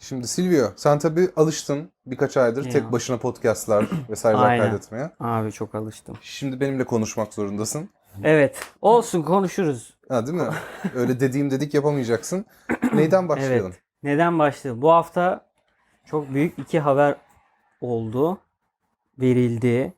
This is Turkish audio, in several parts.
Şimdi Silvio sen tabii alıştın birkaç aydır Ya. tek başına podcastlar vesaireler kaydetmeye. Abi çok alıştım. Şimdi benimle konuşmak zorundasın. Evet. Olsun konuşuruz. Ha değil mi? Öyle dediğim dedik yapamayacaksın. Neyden başlayalım? Evet. Neden başlayalım? Bu hafta çok büyük iki haber oldu. Verildi.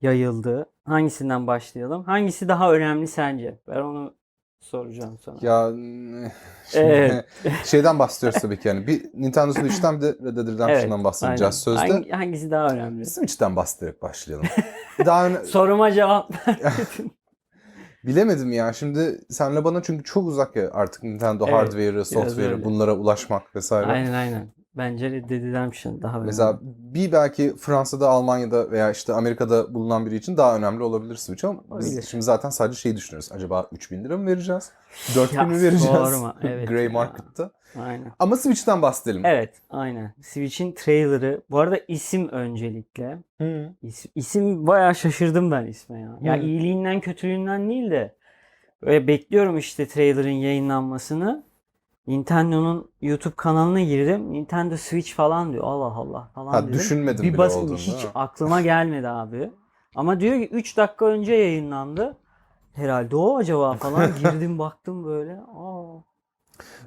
Yayıldı. Hangisinden başlayalım? Hangisi daha önemli sence? Ben onu soracağım sana. Ya şimdi Evet. şeyden bahsediyoruz tabii ki yani. Bir Nintendo Switch'ten bir de Red Dead Redemption'dan bahsedeceğiz aynen. sözde. Hangi- hangisi daha önemli? Switch'ten bahsederek başlayalım. Daha öne- Soruma cevap bilemedim ya. Şimdi senle bana çünkü çok uzak ya artık Nintendo Evet, hardware'ı, software'ı bunlara ulaşmak vesaire. aynen aynen. Bence Red Dead Redemption daha önemli. Mesela bir belki Fransa'da, Almanya'da veya işte Amerika'da bulunan biri için daha önemli olabilir Switch ama biz Olabilir. şimdi zaten sadece şeyi düşünüyoruz. Acaba 3000 lira mı vereceğiz? 4000 Ya mi vereceğiz? sorma, evet Grey ya. Market'ta. Aynen. Ama Switch'ten bahsedelim. Evet, aynen. Switch'in trailer'ı. Bu arada isim öncelikle. Hı. İsim, isim bayağı şaşırdım ben isme ya. Ya Hı. iyiliğinden kötülüğünden değil de böyle bekliyorum işte trailer'ın yayınlanmasını. Nintendo'nun YouTube kanalına girdim. Nintendo Switch falan diyor. Allah Allah falan Ha, dedim. düşünmedim Bir bile bas olduğunu, hiç aklıma gelmedi abi. Ama diyor ki 3 dakika önce yayınlandı. Herhalde o acaba falan girdim baktım böyle. Aa.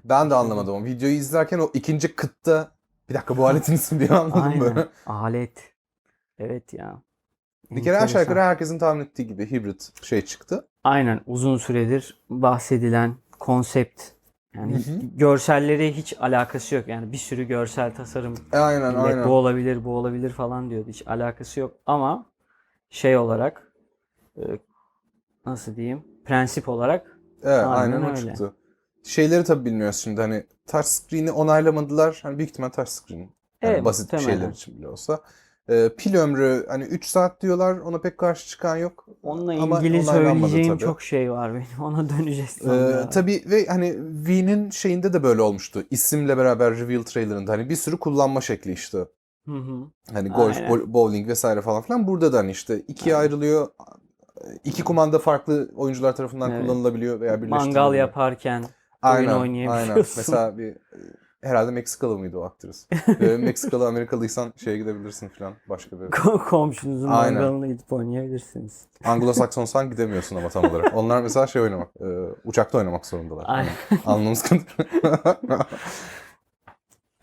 Ben de anlamadım. Videoyu izlerken o ikinci kıtta bir dakika bu aletin ismi diye anladım Aynen. böyle. Alet. Evet ya. Bir kere aşağı yukarı herkesin tahmin ettiği gibi hibrit şey çıktı. Aynen uzun süredir bahsedilen konsept. Yani Hı hı. görselleri hiç alakası yok. Yani bir sürü görsel tasarım E, aynen millet aynen. bu olabilir, bu olabilir falan diyordu. Hiç alakası yok ama şey olarak e, nasıl diyeyim? Prensip olarak Evet Aynen aynen o öyle. çıktı. Şeyleri tabii bilmiyoruz şimdi hani touch screen'i onaylamadılar. Hani büyük ihtimal touch screen. Yani Evet, basit muhtemelen. şeyler için bile olsa. Ee, pil ömrü hani 3 saat diyorlar ona pek karşı çıkan yok. onunla Ama ilgili söyleyeceğim tabii. çok şey var benim. Ona döneceğiz Ee, sonra. tabii ve hani Wii'nin şeyinde de böyle olmuştu. İsimle beraber reveal trailerında hani bir sürü kullanma şekli işte. Hı hı. Hani golf, Aynen. bowling vesaire falan filan. Burada da hani işte ikiye Aynen. ayrılıyor. İki kumanda farklı oyuncular tarafından Evet. kullanılabiliyor veya Mangal birleştirilebiliyor. yaparken Aynen, oyun oynayabiliyorsun. Aynen. Mesela bir herhalde Meksikalı mıydı o aktris? Böyle Meksikalı Amerikalıysan şeye gidebilirsin falan başka bir. komşunuzun Aynen. mangalına gidip oynayabilirsiniz. Anglo-Saksonsan gidemiyorsun ama tam olarak. Onlar mesela şey oynamak, e, uçakta oynamak zorundalar. Aynen. Yani kadarıyla.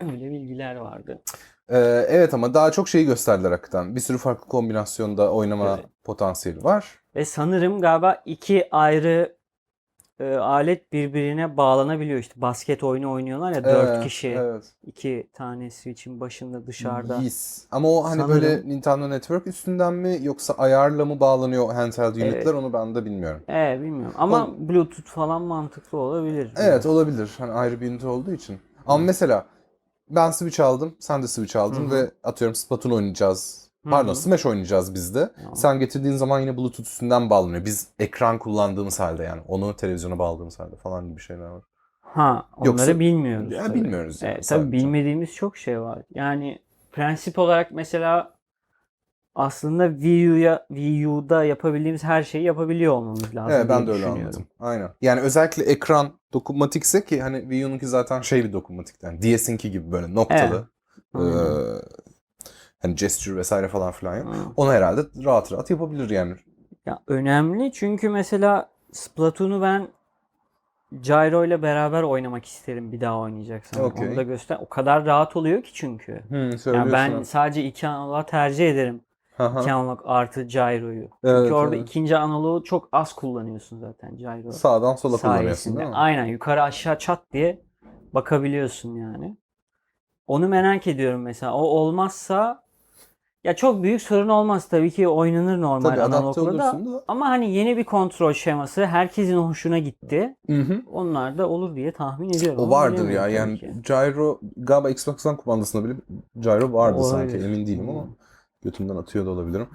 Öyle bilgiler vardı. E, evet ama daha çok şeyi gösterdiler hakikaten. Bir sürü farklı kombinasyonda oynama Evet. potansiyeli var. Ve sanırım galiba iki ayrı e, alet birbirine bağlanabiliyor. İşte basket oyunu oynuyorlar ya dört Evet, kişi. Evet. iki tane Switch'in başında dışarıda. Yes. Ama o hani Sanırım- böyle Nintendo Network üstünden mi yoksa ayarla mı bağlanıyor handheld unitler Evet. onu ben de bilmiyorum. Ee, bilmiyorum. Ama Bluetooth falan mantıklı olabilir. Evet olabilir. Hani ayrı bir ünite olduğu için. Ama mesela ben Switch aldım, sen de Switch aldın Hı hı. ve atıyorum Splatoon oynayacağız. Pardon, hı. Smash oynayacağız biz de. Tamam. Sen getirdiğin zaman yine Bluetooth üstünden bağlanıyor. Biz ekran kullandığımız halde yani. Onu televizyona bağladığımız halde falan gibi şeyler var. Ha, onları Yoksa- bilmiyoruz. Ya tabii. bilmiyoruz yani Evet, tabii sadece. bilmediğimiz çok şey var. Yani prensip olarak mesela aslında Wii U'ya Wii U'da yapabildiğimiz her şeyi yapabiliyor olmamız lazım Evet ben de öyle anladım. Aynen. Yani özellikle ekran dokunmatikse ki hani Wii U'nunki zaten şey bir dokunmatik. Yani DS'inki gibi böyle noktalı. Aynen. Ee, hani gesture vesaire falan filan yok. Hı. Onu herhalde rahat rahat yapabilir yani. Ya önemli çünkü mesela Splatoon'u ben Gyro ile beraber oynamak isterim bir daha oynayacaksam. Okey. Onu da göster. O kadar rahat oluyor ki çünkü. Hı, Yani ben sadece iki analog tercih ederim. Aha. İki analog artı gyro'yu. Çünkü Evet, orada evet. ikinci analogu çok az kullanıyorsun zaten gyro Sağdan sola kullanıyorsun değil mi? Aynen yukarı aşağı çat diye bakabiliyorsun yani. Onu merak ediyorum mesela. O olmazsa ya çok büyük sorun olmaz tabii ki oynanır normal Tabii analogla da. Ama hani yeni bir kontrol şeması herkesin hoşuna gitti. Hı hı. Onlar da olur diye tahmin ediyorum. O vardır ya yani ki. gyro galiba Xbox'tan kumandasında bile gyro vardı Olabilir. sanki emin değilim ama götümden atıyor da olabilirim.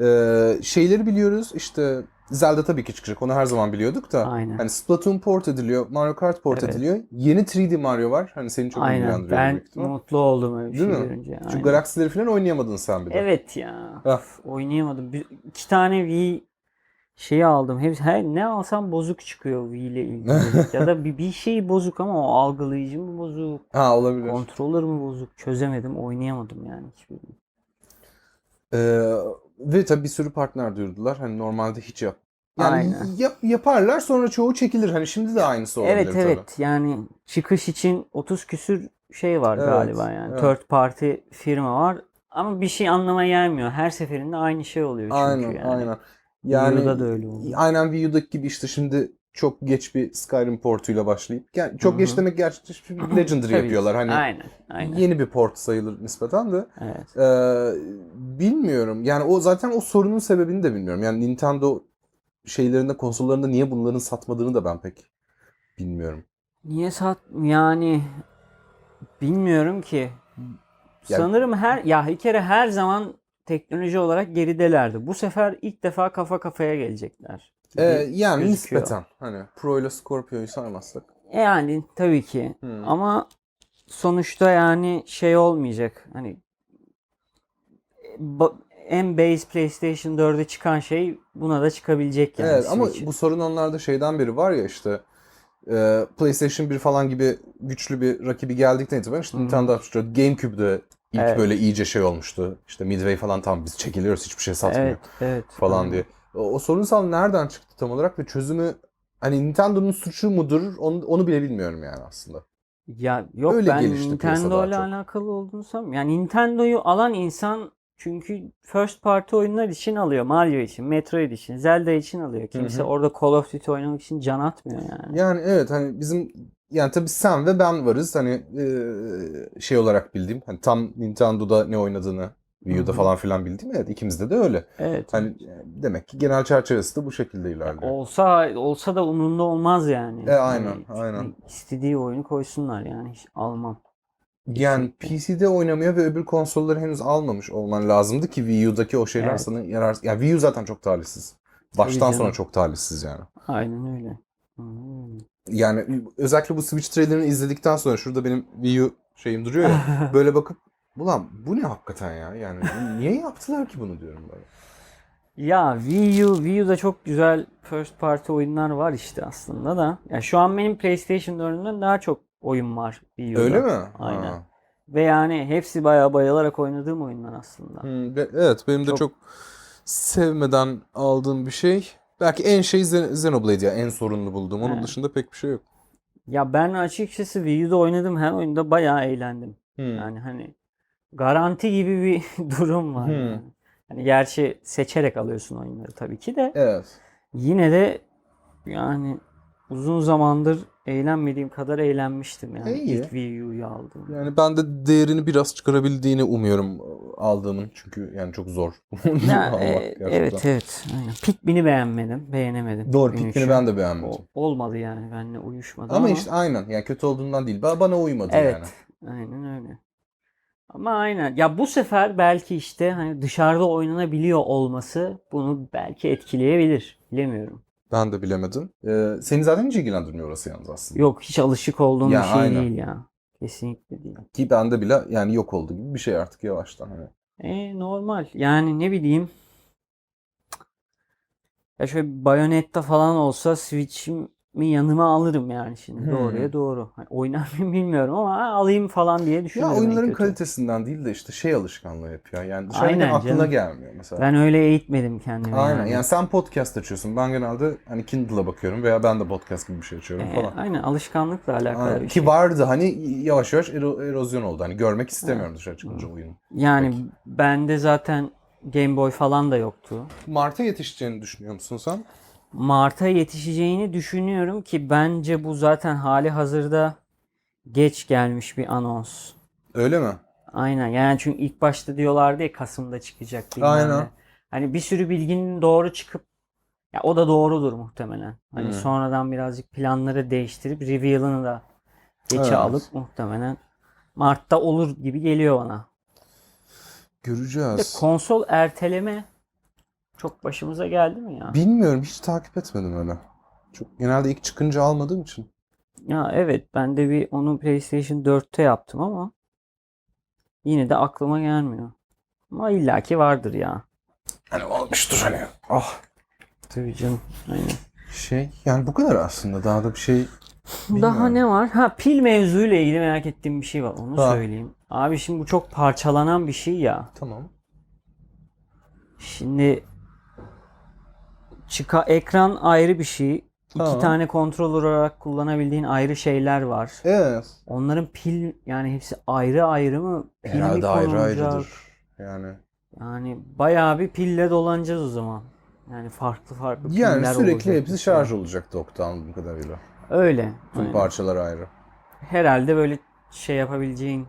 Ee, şeyleri biliyoruz işte Zelda tabii ki çıkacak onu her zaman biliyorduk da Aynen. hani Splatoon port ediliyor, Mario Kart port Evet. ediliyor. Yeni 3D Mario var. Hani seni çok Aynen. ilgilendiriyor Ben mutlu oldum öyle bir Değil şey mi? görünce. Şu Aynen. galaksileri falan oynayamadın sen bir de. Evet ya. Hah. Oynayamadım. Bir, iki tane Wii şeyi aldım. Hep her ne alsam bozuk çıkıyor Wii ile ilgili. ya da bir, bir şey bozuk ama o algılayıcı mı bozuk, Ha olabilir. controller mı bozuk çözemedim, oynayamadım yani hiçbirini. Ee, ve tabii bir sürü partner duyurdular. Hani normalde hiç yap. Yani Aynen. yap, yaparlar sonra çoğu çekilir. Hani şimdi de aynısı olabilir Evet tabii. evet yani çıkış için 30 küsür şey var Evet, galiba yani. evet. Third party firma var. Ama bir şey anlamaya gelmiyor. Her seferinde aynı şey oluyor çünkü Aynen yani. aynen. Yani, Yani da öyle oluyor. aynen Wii U'daki gibi işte şimdi çok geç bir Skyrim portuyla başlayıp yani çok Hı geç demek gerçekten şimdi Legendary yapıyorlar. Hani Aynen aynen. yeni bir port sayılır nispeten de. Evet. Ee, bilmiyorum. Yani o zaten o sorunun sebebini de bilmiyorum. Yani Nintendo şeylerinde konsollarında niye bunların satmadığını da ben pek bilmiyorum. Niye sat yani bilmiyorum ki. Yani- Sanırım her ya bir kere her zaman teknoloji olarak geridelerdi. Bu sefer ilk defa kafa kafaya gelecekler. Gibi Ee, yani gözüküyor. nispeten hani Pro ile Scorpio'yu saymazsak. Yani tabii ki. Hmm. Ama sonuçta yani şey olmayacak. Hani en base PlayStation 4'e çıkan şey buna da çıkabilecek yani Evet ama bu sorun onlarda şeyden beri var ya işte e, PlayStation 1 falan gibi güçlü bir rakibi geldikten itibaren işte Hı hı. Nintendo işte GameCube'de ilk Evet. böyle iyice şey olmuştu. İşte Midway falan tam biz çekiliyoruz hiçbir şey satmıyor Evet, evet. falan Aynen. diye. O, sorunsal nereden çıktı tam olarak ve çözümü hani Nintendo'nun suçu mudur onu, onu bile bilmiyorum yani aslında. Ya yok Öyle ben Nintendo ile alakalı olduğunu sanmıyorum. Yani Nintendo'yu alan insan çünkü first party oyunlar için alıyor. Mario için, Metroid için, Zelda için alıyor. Kimse hı. orada Call of Duty oynamak için can atmıyor yani. Yani evet hani bizim yani tabii sen ve ben varız hani e, şey olarak bildiğim hani tam Nintendo'da ne oynadığını Wii U'da Hı hı. falan filan bildiğim evet ikimizde de öyle. Evet. Hani e, demek ki genel çerçevesi de bu şekilde ilerliyor. Olsa olsa da umurumda olmaz yani. E, aynen, Hani aynen. istediği oyunu koysunlar yani hiç almam. Yani PC'de oynamaya ve öbür konsolları henüz almamış olman lazımdı ki Wii U'daki o şeyler Evet. sana yarar. Ya Wii U zaten çok talihsiz. Baştan sona çok talihsiz yani. Aynen öyle. Hmm. Yani özellikle bu Switch trailerını izledikten sonra şurada benim Wii U şeyim duruyor ya böyle bakıp ulan bu ne hakikaten ya? Yani niye yaptılar ki bunu diyorum böyle. Ya Wii U, Wii U'da çok güzel first party oyunlar var işte aslında da. Ya şu an benim PlayStation 4'ümden daha çok oyun var Wii U'da. Öyle mi? Aynen. Ha. Ve yani hepsi bayağı bayılarak oynadığım oyunlar aslında. Hmm, be- evet benim de Çok- çok sevmeden aldığım bir şey. Belki en şey Zen- Xenoblade ya en sorunlu bulduğum. Onun He. dışında pek bir şey yok. Ya ben açıkçası Wii U'da oynadığım her oyunda bayağı eğlendim. Hmm. Yani hani garanti gibi bir durum var. Hmm. yani. Hani gerçi seçerek alıyorsun oyunları tabii ki de. Evet. Yine de yani uzun zamandır eğlenmediğim kadar eğlenmiştim yani. E, iyi. İlk Wii U'yu aldım. Yani ben de değerini biraz çıkarabildiğini umuyorum aldığımın. Çünkü yani çok zor. Ya, Almak e, evet evet. Aynen. Pikmin'i beğenmedim. Beğenemedim. Doğru Pikmin'i ben de beğenmedim. O- olmadı yani. Benimle uyuşmadı Ama, ama. işte aynen yani kötü olduğundan değil. Ba- Bana uymadı Evet. yani. Aynen öyle. Ama aynen. Ya bu sefer belki işte hani dışarıda oynanabiliyor olması bunu belki etkileyebilir. Bilemiyorum. Ben de bilemedim. Ee, seni zaten hiç ilgilendirmiyor orası yalnız aslında. Yok hiç alışık olduğum Ya, bir şey aynen. değil ya. Kesinlikle değil. Ki bende bile yani yok oldu gibi bir şey artık yavaştan. Hani. E normal. Yani ne bileyim. Ya şöyle Bayonetta falan olsa Switch'imi yanıma alırım yani şimdi. Hmm. Doğruya doğru. Hani oynar mıyım bilmiyorum ama alayım falan diye Ya düşünüyorum. en oyunların kalitesinden değil de işte şey alışkanlığı yapıyor. Yani dışarıdan aklına canım. gelmiyor mesela. Ben öyle eğitmedim kendimi Aynen. yani. Yani sen podcast açıyorsun. Ben genelde hani Kindle'a bakıyorum veya ben de podcast gibi bir şey açıyorum E, falan. aynen alışkanlıkla alakalı Aynen. bir Ki şey. vardı hani yavaş yavaş ero- erozyon oldu. Hani görmek istemiyorum dışarı çıkınca oyunu. Yani Peki. bende zaten Game Boy falan da yoktu. Mart'a yetişeceğini düşünüyor musun sen? Mart'a yetişeceğini düşünüyorum ki bence bu zaten hali hazırda geç gelmiş bir anons. Öyle mi? Aynen yani çünkü ilk başta diyorlardı ya Kasım'da çıkacak Aynen. ne. Hani bir sürü bilginin doğru çıkıp ya o da doğrudur muhtemelen. Hani Hmm. sonradan birazcık planları değiştirip reveal'ını da geçe Evet. alıp muhtemelen Mart'ta olur gibi geliyor bana. Göreceğiz. konsol erteleme çok başımıza geldi mi ya? Bilmiyorum hiç takip etmedim öyle. Çok genelde ilk çıkınca almadığım için. Ya evet ben de bir onu PlayStation 4'te yaptım ama yine de aklıma gelmiyor. Ama illaki vardır ya. Hani olmuştur hani. Ah. Tabii canım. Aynen. Şey yani bu kadar aslında daha da bir şey Daha Bilmiyorum. ne var? Ha pil mevzuyla ilgili merak ettiğim bir şey var. Onu Ha. söyleyeyim. Abi şimdi bu çok parçalanan bir şey ya. tamam. Şimdi çıka ekran ayrı bir şey. İki Ha. tane kontrol olarak kullanabildiğin ayrı şeyler var. Evet. Onların pil yani hepsi ayrı ayrı mı? Pil mi Herhalde ayrı konulacak? ayrıdır. Yani Yani bayağı bir pille dolanacağız o zaman. Yani farklı farklı yani piller sürekli olacak. hepsi şarj olacak dokta anladığım kadarıyla. Öyle. Tüm aynen. parçalar ayrı. Herhalde böyle şey yapabileceğin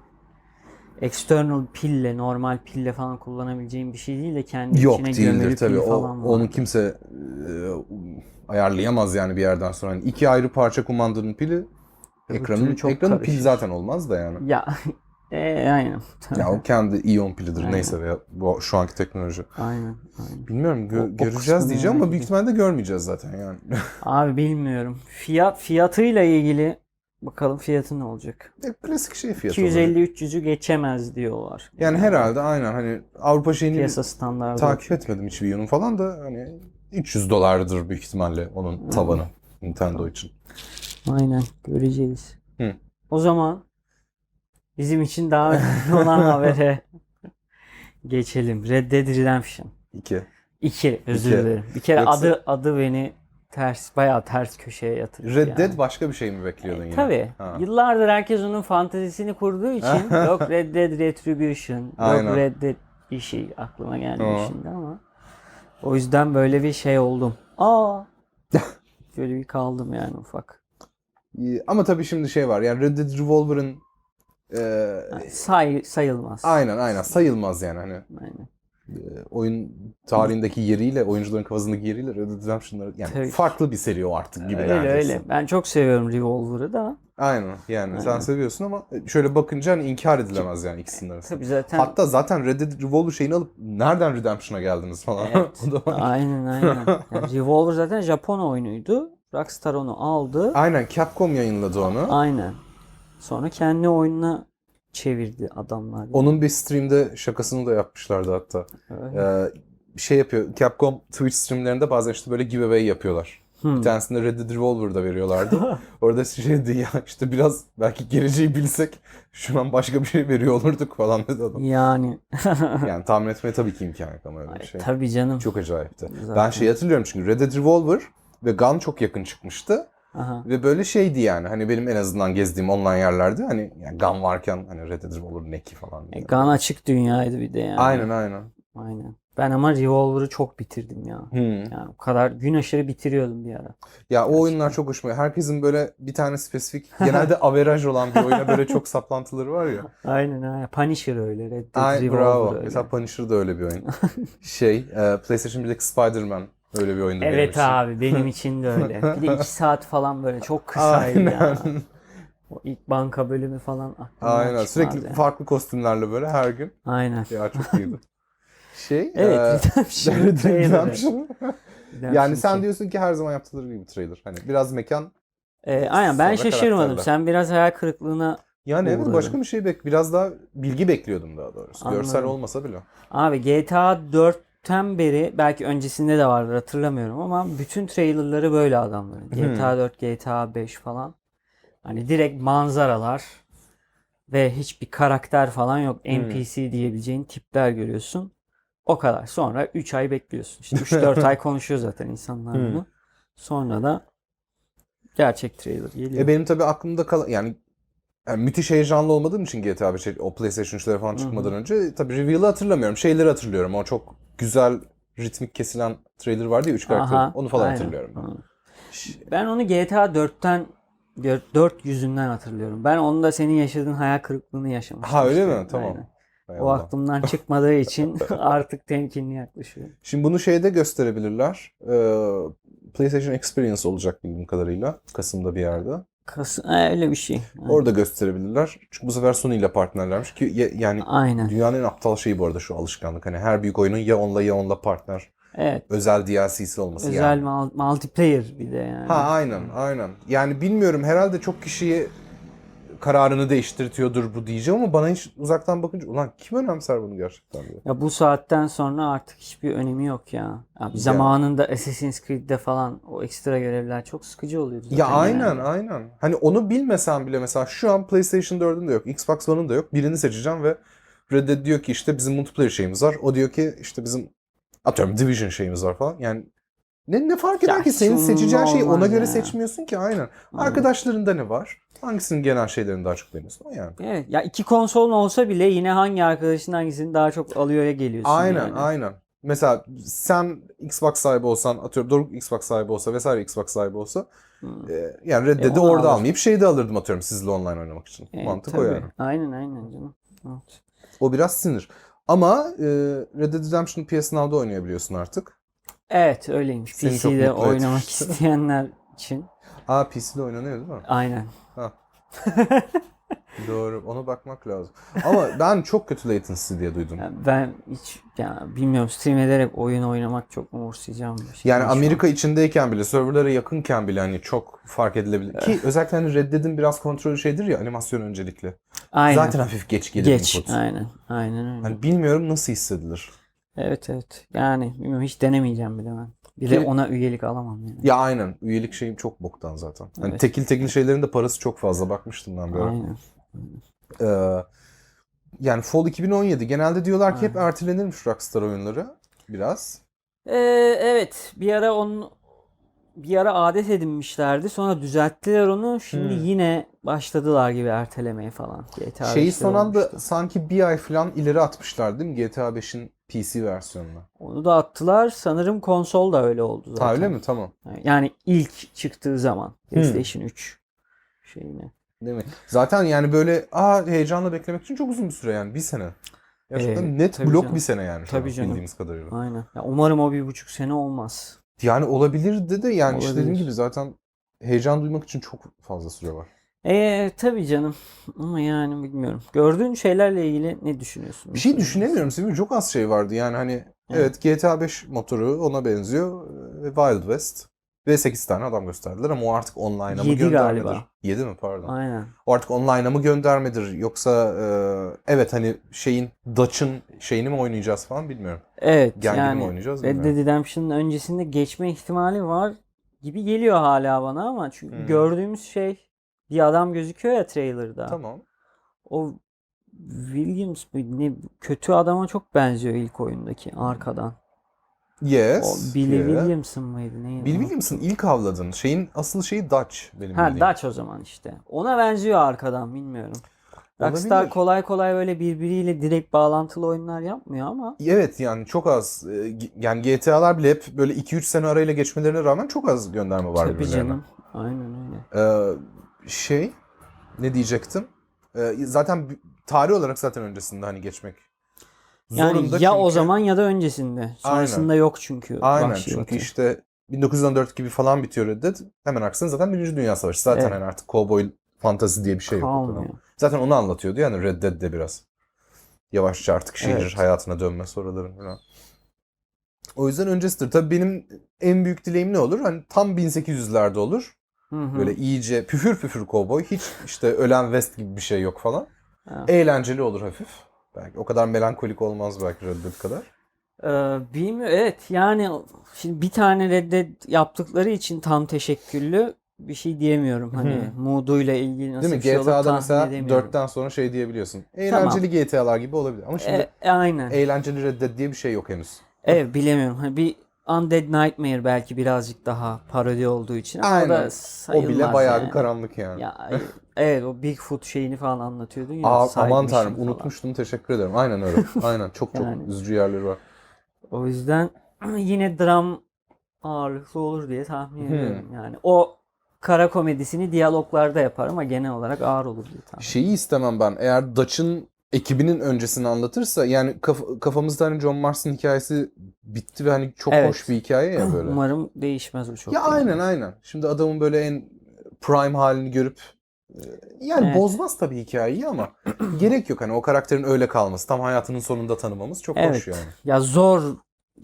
external pille, normal pille falan kullanabileceğin bir şey değil de kendi Yok içine gömülü pil tabii. O, falan var. onu kimse e, ayarlayamaz yani bir yerden sonra. Yani iki ayrı parça kumandanın pili ekranın çok ekranın pili karışır. zaten olmaz da yani. Ya e, aynen. Ya o kendi iyon pilidir Aynen. neyse veya bu şu anki teknoloji. aynen. aynen. Bilmiyorum gö- O- o göreceğiz diyeceğim ama büyük ihtimalle görmeyeceğiz zaten yani. Abi bilmiyorum. Fiyat fiyatıyla ilgili bakalım fiyatı ne olacak? E, Klasik şey fiyatı. olarak. 250-300'ü geçemez diyorlar. Yani herhalde aynen hani Avrupa şeyini piyasa standartı. takip etmedim hiç Wii'nin falan da hani 300 dolardır büyük ihtimalle onun tavanı Nintendo için. Aynen göreceğiz. Hı. O zaman bizim için daha önemli olan habere geçelim. Red Dead Redemption 2. 2 özür İki. dilerim. Bir kere Yoksa- adı adı beni ters bayağı ters köşeye yatırdı. Red yani. Dead başka bir şey mi bekliyordun yine? Tabii. Ha. Yıllardır herkes onun fantezisini kurduğu için yok Red Dead Retribution, yok Red Dead bir şey aklıma Aa. şimdi ama o yüzden böyle bir şey oldum. Aa. Böyle bir kaldım yani ufak. Ama tabii şimdi şey var yani Red Dead Revolver'ın e, Say, sayılmaz. aynen aynen sayılmaz yani hani Aynen. E, oyun tarihindeki yeriyle oyuncuların kafasındaki yeriyle Red Dead Redemption'ları yani Tabii. farklı bir seri o artık gibi Öyle neredeyse. öyle. Ben çok seviyorum Revolver'ı da. Aynen yani sen Aynen. seviyorsun ama şöyle bakınca hani inkar edilemez yani ikisinin arasında. Tabii zaten Hatta zaten Red Dead Revolver şeyini alıp nereden Redemption'a geldiniz falan. Evet. o da var. aynen aynen. Yani Revolver zaten Japon oyunuydu. Rockstar onu aldı. Aynen Capcom yayınladı onu. Aynen. Sonra kendi oyununa çevirdi adamlar. Onun bir stream'de şakasını da yapmışlardı hatta. Ee, şey yapıyor. Capcom Twitch streamlerinde bazen işte böyle giveaway yapıyorlar. Hmm. Bir tanesinde Red Dead Revolver'da veriyorlardı. Orada şey dedi ya işte biraz belki geleceği bilsek şu an başka bir şey veriyor olurduk falan dedi adam. Yani Yani tahmin etmeye tabii ki imkan yok ama öyle bir şey. tabii canım. Çok acayipti. Zaten. Ben şeyi hatırlıyorum çünkü Red Dead Revolver ve Gun çok yakın çıkmıştı. Aha. Ve böyle şeydi yani hani benim en azından gezdiğim online yerlerde hani yani Gun varken hani Red Dead Revolver ne ki falan. E. Gun açık dünyaydı bir de yani. Aynen aynen. Aynen. Ben ama Revolver'ı çok bitirdim ya. Hmm. Yani o kadar gün aşırı bitiriyordum bir ara. Ya o oyunlar çok hoşuma. Herkesin böyle bir tane spesifik genelde averaj olan bir oyuna böyle çok saplantıları var ya. Aynen aynen. Punisher öyle. Red Dead Ay Revolver bravo. öyle. Mesela Punisher da öyle bir oyun. şey, e, PlayStation 1'deki Spider-Man öyle bir oyundu benim Evet için. abi benim için de öyle. Bir de 2 saat falan böyle çok kısaydı ya. Aynen. O ilk banka bölümü falan aklımdan Aynen. çıkmaz Sürekli farklı kostümlerle böyle her gün. Aynen. Ya çok iyiydi. Şey, Evet. e, Redemption. Trailer'ı. Redemption. Redemption Yani sen diyorsun ki her zaman yaptıkları gibi trailer. Hani biraz mekan. Ee, aynen ben Sonra şaşırmadım. karakterler. Sen biraz hayal kırıklığına Yani evet başka bir şey bek biraz daha bilgi bekliyordum daha doğrusu. Görsel Anladım. olmasa bile. Abi GTA 4'ten beri belki öncesinde de vardır hatırlamıyorum ama bütün trailerları böyle adamların. GTA 4, GTA 5 falan. Hani direkt manzaralar ve hiçbir karakter falan yok. NPC diyebileceğin tipler görüyorsun. O kadar. Sonra 3 ay bekliyorsun. İşte 3-4 ay konuşuyor zaten insanlar Hmm. bunu. Sonra da gerçek trailer geliyor. E benim tabii aklımda kalan yani, yani müthiş heyecanlı olmadığım için GTA 5 o PlayStation 3'lere falan çıkmadan önce tabii reveal'ı hatırlamıyorum. Şeyleri hatırlıyorum. O çok güzel ritmik kesilen trailer vardı ya 3 karakter. Aha, Onu falan aynen. hatırlıyorum. ben. Ben onu GTA 4'ten 4 yüzünden hatırlıyorum. Ben onda senin yaşadığın hayal kırıklığını yaşamıştım. Ha öyle işte. mi? Tamam. Aynen. Hay O Allah. aklımdan çıkmadığı için artık temkinli yaklaşıyorum. Şimdi bunu şeyde gösterebilirler. Ee, PlayStation Experience olacak bildiğim kadarıyla. Kasım'da bir yerde. Kas Ha, öyle bir şey. Aynen. Orada gösterebilirler. Çünkü bu sefer Sony ile partnerlermiş ki ya- yani Aynen. dünyanın en aptal şeyi bu arada şu alışkanlık. Hani her büyük oyunun ya onunla ya onunla partner. Evet. Özel DLC'si olması Özel yani. mul- multiplayer bir de yani. Ha aynen aynen. Yani bilmiyorum herhalde çok kişiyi kararını değiştirtiyordur bu diyeceğim ama bana hiç uzaktan bakınca ulan kim önemser bunu gerçekten diyor. Ya bu saatten sonra artık hiçbir önemi yok ya. Abi zamanında Assassin's Creed'de falan o ekstra görevler çok sıkıcı oluyordu zaten. Ya aynen yani. aynen. Hani onu bilmesen bile mesela şu an PlayStation 4'ün de yok, Xbox One'ın da yok. Birini seçeceğim ve Red Dead diyor ki işte bizim multiplayer şeyimiz var. O diyor ki işte bizim atıyorum Division şeyimiz var falan. Yani ne, ne fark eder Ya ki senin seçeceğin şeyi ona göre ya. seçmiyorsun ki aynen. Aynen. Arkadaşlarında ne var? Hangisinin genel şeylerini daha çok beğeniyorsun o yani. Evet. Ya iki konsolun olsa bile yine hangi arkadaşın hangisini daha çok alıyor'ya geliyorsun Aynen yani. aynen. Mesela sen Xbox sahibi olsan atıyorum Doruk Xbox sahibi olsa vesaire Xbox sahibi olsa Hmm. e, yani Red E, Dead'i onu orada alır. almayıp şeyi de alırdım atıyorum sizle online oynamak için. Evet, Mantık o tabii. yani. Aynen aynen canım. Evet. O biraz sinir. Ama e, Red Dead Redemption'ı PS Now'da oynayabiliyorsun artık. Evet öyleymiş. Seni PC'de oynamak etmişti. isteyenler için. Aa PC'de oynanıyor değil mi? Aynen. Doğru. Ona bakmak lazım. Ama ben çok kötü latency diye duydum. Ya ben hiç ya bilmiyorum stream ederek oyun oynamak çok umursayacağım bir şey. Yani an. Amerika içindeyken bile, serverlara yakınken bile hani çok fark edilebilir. Ki özellikle hani Red Dead'in biraz kontrolü şeydir ya animasyon öncelikli. Aynen. Zaten hafif geç gelir Geç. input. Aynen. Aynen öyle. Hani bilmiyorum nasıl hissedilir. Evet evet. Yani bilmiyorum hiç denemeyeceğim bile ben. Bir de ona üyelik alamam yani. Ya aynen. Üyelik şeyim çok boktan zaten. Hani Evet. tekil tekil şeylerin de parası çok fazla. Bakmıştım ben böyle. Aynen. Ee, yani Fall 2017 genelde diyorlar ki hep ertelenirmiş Rockstar oyunları biraz. Ee, evet bir ara onu bir ara adet edinmişlerdi. Sonra düzelttiler onu. Şimdi Hmm. yine başladılar gibi ertelemeye falan. GTA Şeyi 5'te son anda olmuştu. sanki bir ay falan ileri atmışlar değil mi GTA 5'in PC versiyonuna? Onu da attılar. Sanırım konsol da öyle oldu zaten. Ha öyle mi? Tamam. Yani ilk çıktığı zaman PlayStation 3 şeyine. Değil mi? Zaten yani böyle aa heyecanla beklemek için çok uzun bir süre yani. Bir sene. Gerçekten Ee, net blok canım. bir sene yani Tabii an canım. bildiğimiz kadarıyla. Aynen. Ya umarım o bir buçuk sene olmaz. Yani olabilirdi de yani işte dediğim Olabilir. gibi zaten heyecan duymak için çok fazla süre var. Ee tabii canım. Ama yani bilmiyorum. Gördüğün şeylerle ilgili ne düşünüyorsun? Bir şey düşünemiyorum Sivil. Çok az şey vardı. Yani hani evet GTA 5 motoru ona benziyor. Ve Wild West. Ve 8 tane adam gösterdiler ama o artık online'a mı Yedi göndermedir? galiba. 7 mi pardon? Aynen. O artık online'a mı göndermedir yoksa e, evet hani şeyin Dutch'ın şeyini mi oynayacağız falan bilmiyorum. Evet Gengini mi yani oynayacağız Red. Dead Redemption'ın öncesinde geçme ihtimali var gibi geliyor hala bana ama çünkü Hmm. gördüğümüz şey bir adam gözüküyor ya trailer'da. Tamam. O Williams ne kötü adama çok benziyor ilk oyundaki arkadan. O Yes. Billy yeah. Williamson mıydı neydi? Bill o? Williams'ın ilk avladın. Şeyin asıl şeyi Dutch benim Ha bildiğim. Dutch o zaman işte. Ona benziyor arkadan bilmiyorum. Rockstar Olabilir. kolay kolay böyle birbiriyle direkt bağlantılı oyunlar yapmıyor ama Evet yani çok az. e, Yani GTA'lar bile hep böyle 2-3 sene arayla geçmelerine rağmen çok az gönderme var tabii canım. Aynen öyle. Ee, şey ne diyecektim? Ee, zaten tarih olarak zaten öncesinde hani geçmek Yani zorunda ya o çünkü- zaman ya da öncesinde. Sonrasında yok çünkü. Aynen Vahşi çünkü Batı. işte 1914 gibi falan bitiyor Red Dead. Hemen aksine zaten Birinci Dünya Savaşı. Zaten Evet. hani artık kovboy fantezi diye bir şey yok. ortada. Kalmıyor. Zaten onu anlatıyordu yani Red Dead'de biraz. Yavaşça artık şehir Evet. hayatına dönme soruların falan. O yüzden öncesidir. Tabii benim en büyük dileğim ne olur? Hani tam 1800'lerde olur. Hı hı. Böyle iyice püfür püfür kovboy. Hiç işte ölen West gibi bir şey yok falan. Ha. Eğlenceli olur hafif. Belki o kadar melankolik olmaz belki Red Dead kadar. Ee, bilmiyorum. Evet yani şimdi bir tane Red Dead yaptıkları için tam teşekküllü bir şey diyemiyorum. Hani Hı. mooduyla ilgili nasıl Değil mi? bir şey olur GTA'da tahmin mesela edemiyorum. 4'ten sonra şey diyebiliyorsun. Eğlenceli GTA'lar gibi olabilir. Ama şimdi E, e, aynen. eğlenceli Red Dead diye bir şey yok henüz. Evet bilemiyorum. Hani bir Undead Nightmare belki birazcık daha parodi olduğu için ama o Aynen. da O sayılmaz bile bayağı yani. bir karanlık yani. Ya evet o Bigfoot şeyini falan anlatıyordun ya. Aa, aman tanrım falan. unutmuştum teşekkür ederim. Aynen öyle. Aynen çok çok Yani. üzücü yerleri var. O yüzden yine dram ağırlıklı olur diye tahmin Hmm. ediyorum. Yani o kara komedisini diyaloglarda yapar ama genel olarak ağır olur diye tahmin Şeyi istemem ben. Eğer Dutch'ın ekibinin öncesini anlatırsa yani kaf- kafamızda hani John Marston hikayesi bitti ve hani çok Evet. hoş bir hikaye ya böyle. Umarım değişmez o çok. Ya yani. aynen aynen. Şimdi adamın böyle en prime halini görüp e, yani Evet. bozmaz tabii hikayeyi ama gerek yok hani o karakterin öyle kalması. Tam hayatının sonunda tanımamız çok hoş Evet. yani. Ya zor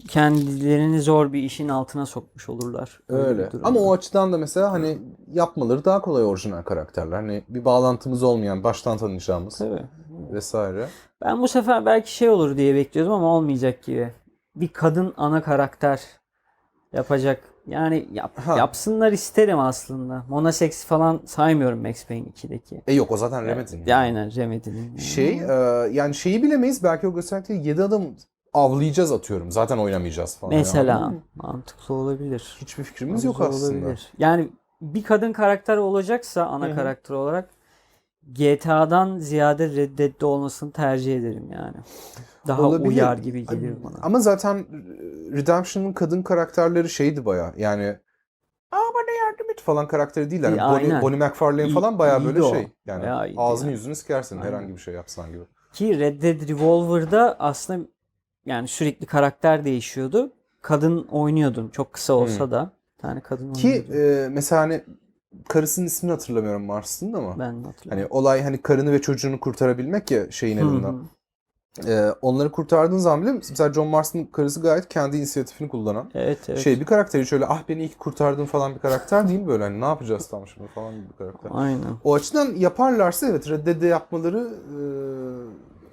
kendilerini zor bir işin altına sokmuş olurlar. Öyle. Ama o açıdan da mesela hani yapmaları daha kolay orijinal karakterler. Hani bir bağlantımız olmayan, baştan tanıyacağımız Tabii. vesaire. Ben bu sefer belki şey olur diye bekliyordum ama olmayacak gibi. Bir kadın ana karakter yapacak. Yani yap- Ha. yapsınlar isterim aslında. Monosex falan saymıyorum Max Payne 2'deki. E yok o zaten Remedy'nin. Ya, aynen Remedy'nin. Şey e, yani şeyi bilemeyiz. Belki o gösterdikleri 7 adam avlayacağız atıyorum. Zaten oynamayacağız falan. Mesela Yani. mantıklı olabilir. Hiçbir fikrimiz yok Mantıklı aslında. olabilir. Yani bir kadın karakter olacaksa ana Hı hı. karakter olarak GTA'dan ziyade Red Dead'de olmasını tercih ederim yani. Daha Olabilir. uyar gibi geliyor bana. Ama zaten Redemption'ın kadın karakterleri şeydi baya. Yani Aa bana yardım et falan karakteri değil. Yani Bonnie, aynen. Bonnie McFarlane falan baya böyle o. şey. Yani Bayağı ağzını yani. yüzünü sikersin Aynen. herhangi bir şey yapsan gibi. Ki Red Dead Revolver'da aslında yani sürekli karakter değişiyordu. Kadın oynuyordun. Çok kısa olsa da. Bir tane kadın Ki oynuyordu. e, mesela hani karısının ismini hatırlamıyorum Mars'ın ama. ben Hani hatırlıyorum. olay hani karını ve çocuğunu kurtarabilmek ya şeyin elinden. Ee, onları kurtardığın zaman bile mesela John Mars'ın karısı gayet kendi inisiyatifini kullanan Evet evet. şey bir karakter hiç öyle ah beni iyi ki kurtardın falan bir karakter değil böyle hani ne yapacağız tam şimdi falan gibi bir karakter. Aynen. O açıdan yaparlarsa evet Red Dead'de yapmaları e,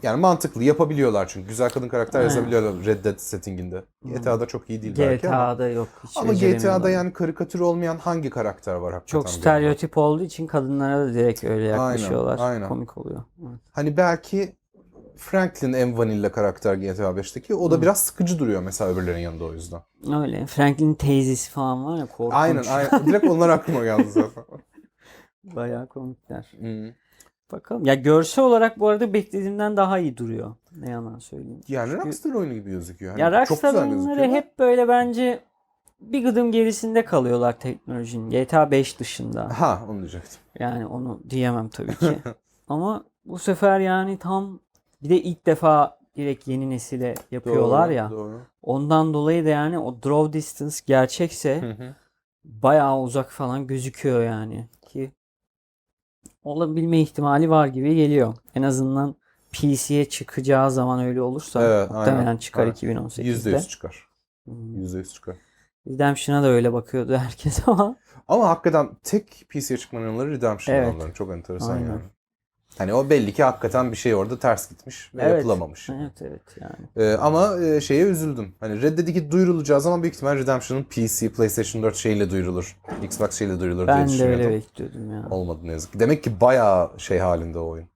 yani mantıklı yapabiliyorlar çünkü güzel kadın karakter Aynen. yazabiliyorlar Red Dead settinginde. GTA'da çok iyi değil belki ama. GTA'da yok. Hiç Ama. GTA'da yani karikatür olmayan hangi karakter var hakikaten? çok stereotip olduğu için kadınlara da direkt öyle yaklaşıyorlar. aynen. Komik oluyor. Evet. Hani belki Franklin en vanilla karakter GTA 5'teki. O da Hı. biraz sıkıcı duruyor mesela öbürlerinin yanında o yüzden. Öyle. Franklin'in teyzesi falan var ya korkunç. Aynen aynen. Direkt onlar aklıma geldi zaten. Bayağı komikler. Hmm. Bakalım. Ya görsel olarak bu arada beklediğimden daha iyi duruyor. Ne yalan söyleyeyim. Yani Çünkü- Rockstar oyunu gibi gözüküyor. Hani ya çok Rockstar oyunları hep böyle bence bir gıdım gerisinde kalıyorlar teknolojinin. GTA 5 dışında. Ha onu diyecektim. Yani onu diyemem tabii ki. Ama bu sefer yani tam bir de ilk defa direkt yeni nesile yapıyorlar Doğru, ya. Doğru. Ondan dolayı da yani o draw distance gerçekse Hı hı. bayağı uzak falan gözüküyor yani olabilme ihtimali var gibi geliyor. En azından PC'ye çıkacağı zaman öyle olursa Evet, muhtemelen aynen, çıkar aynen. 2018'de. %100 çıkar. Hmm. %100 çıkar. Redemption'a da öyle bakıyordu herkes ama Ama hakikaten tek PC'ye çıkmanın yanları Redemption Evet. onların. Çok enteresan Aynen. yani. Hani o belli ki hakikaten bir şey orada ters gitmiş ve Evet. yapılamamış. evet evet yani. Ee, ama e, şeye üzüldüm. Hani Red Dead 2 duyurulacağı zaman büyük ihtimal Redemption'ın PC, PlayStation 4 şeyle duyurulur. Xbox şeyle duyurulur diye Ben de düşünüyordum. öyle bekliyordum ya. Olmadı ne yazık ki. Demek ki bayağı şey halinde o oyun.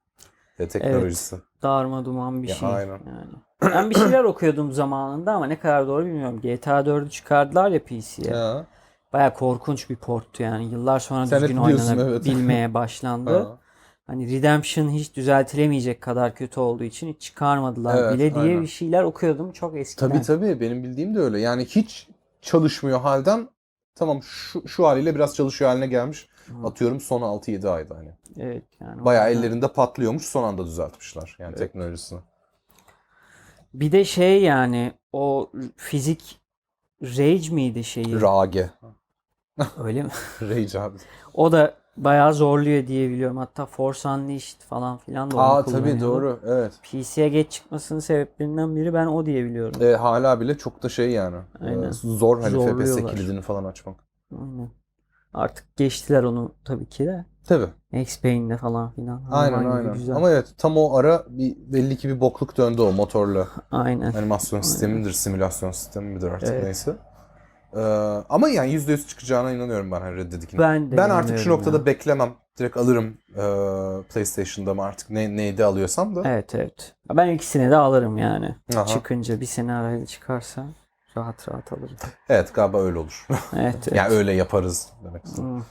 E, teknolojisi. Darma duman bir Ya, şey. aynen. Yani. Ben bir şeyler okuyordum zamanında ama ne kadar doğru bilmiyorum. GTA 4'ü çıkardılar ya PC'ye. Ya. Baya korkunç bir porttu yani. Yıllar sonra Sen düzgün diyorsun, evet. oynanabilmeye başlandı. Ha. Hani Redemption hiç düzeltilemeyecek kadar kötü olduğu için hiç çıkarmadılar Evet, bile diye aynen. bir şeyler okuyordum çok eskiden. Tabii tabii benim bildiğim de öyle. Yani hiç çalışmıyor halden tamam şu, şu haliyle biraz çalışıyor haline gelmiş. Hı. Atıyorum son 6-7 ayda hani. Evet yani. Bayağı yüzden- ellerinde patlıyormuş son anda düzeltmişler yani teknolojisini. Bir de şey yani o fizik Rage miydi şeyi? Rage. Öyle mi? Rage abi. O da bayağı zorluyor diye biliyorum. Hatta Force Unleashed falan filan da Aa tabii doğru evet. PC'ye geç çıkmasının sebeplerinden biri ben o diye biliyorum. E, hala bile çok da şey yani. e, Aynen. zor hani FPS kilidini falan açmak. Aynen. Artık geçtiler onu tabii ki de. Tabii. Max Payne'de falan filan. Aynen Hayvan gibi aynen. Güzel. Ama evet tam o ara bir belli ki bir bokluk döndü o motorla. Aynen. Animasyon sistemi midir, simülasyon sistemi midir artık Evet. neyse. Ee, ama yani %100 çıkacağına inanıyorum ben hani Red Dead 2'nin. Ben de Ben artık şu noktada ya. beklemem. Direkt alırım ee, PlayStation'da mı artık ne, neyde alıyorsam da. Evet evet. Ben ikisini de alırım yani. Aha. Çıkınca bir sene arayla çıkarsa rahat rahat alırım. Evet galiba öyle olur. Evet evet. yani öyle yaparız demek. Hmm.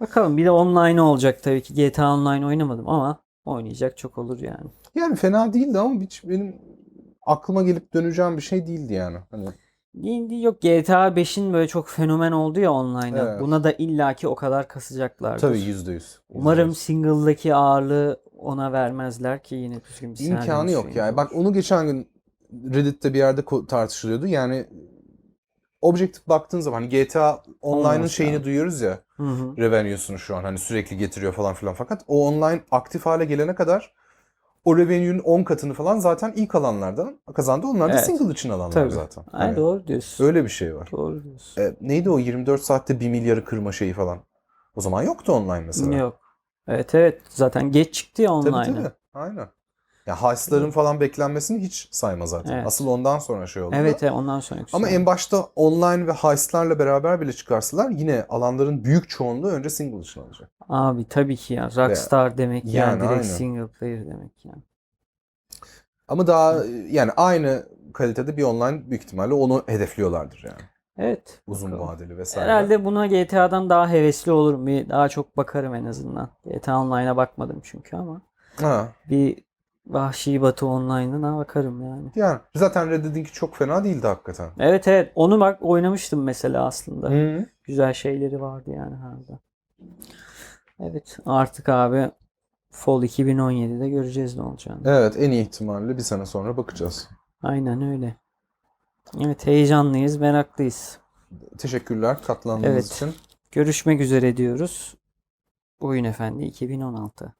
Bakalım bir de online olacak tabii ki. GTA Online oynamadım ama oynayacak çok olur yani. Yani fena değildi ama hiç benim aklıma gelip döneceğim bir şey değildi yani. Hani yok GTA 5'in böyle çok fenomen oldu ya online'da. Evet. Buna da illaki o kadar kasacaklardır. tabii yüzde yüz. Umarım single'daki ağırlığı ona vermezler ki yine düzgün bir İmkanı yok şeyimiz yani. olur. Bak onu geçen gün Reddit'te bir yerde tartışılıyordu. Yani objektif baktığın zaman hani GTA Online'ın şeyini lazım. duyuyoruz ya. Hı hı. Revenue'sunu şu an hani sürekli getiriyor falan filan. Fakat o online aktif hale gelene kadar o revenue'nin 10 katını falan zaten ilk alanlardan kazandı. Onlar da Evet. single için alanlar Tabii. zaten. Ay, Hani doğru diyorsun. öyle bir şey var. Doğru diyorsun. E, neydi o 24 saatte 1 milyarı kırma şeyi falan? O zaman yoktu online mesela. Yok. Evet evet. Zaten geç çıktı ya Tabii online'a. tabii. Aynen. Ya heistlerin falan beklenmesini hiç sayma zaten. Evet. Asıl ondan sonra şey oldu. Evet evet ondan sonra Ama en başta online ve heistlerle beraber bile çıkarsalar yine alanların büyük çoğunluğu önce single için alacak. Abi tabii ki ya. Rockstar demek yani, Yani direkt aynen. single player demek yani. Ama daha yani aynı kalitede bir online büyük ihtimalle onu hedefliyorlardır yani. Evet. Uzun bakalım. vadeli vesaire. Herhalde buna GTA'dan daha hevesli olurum. Bir daha çok bakarım en azından. GTA Online'a bakmadım çünkü ama Ha. bir Vahşi Batı Online'ına bakarım yani. Yani zaten Red Dead'inki çok fena değildi hakikaten. Evet evet onu bak oynamıştım mesela aslında. Hı. Güzel şeyleri vardı yani hala. Evet artık abi Fall 2017'de göreceğiz ne olacağını. Evet en iyi ihtimalle bir sene sonra bakacağız. Aynen öyle. Evet heyecanlıyız, meraklıyız. Teşekkürler katlandığınız Evet. için. Görüşmek üzere diyoruz. Oyun Efendi 2016.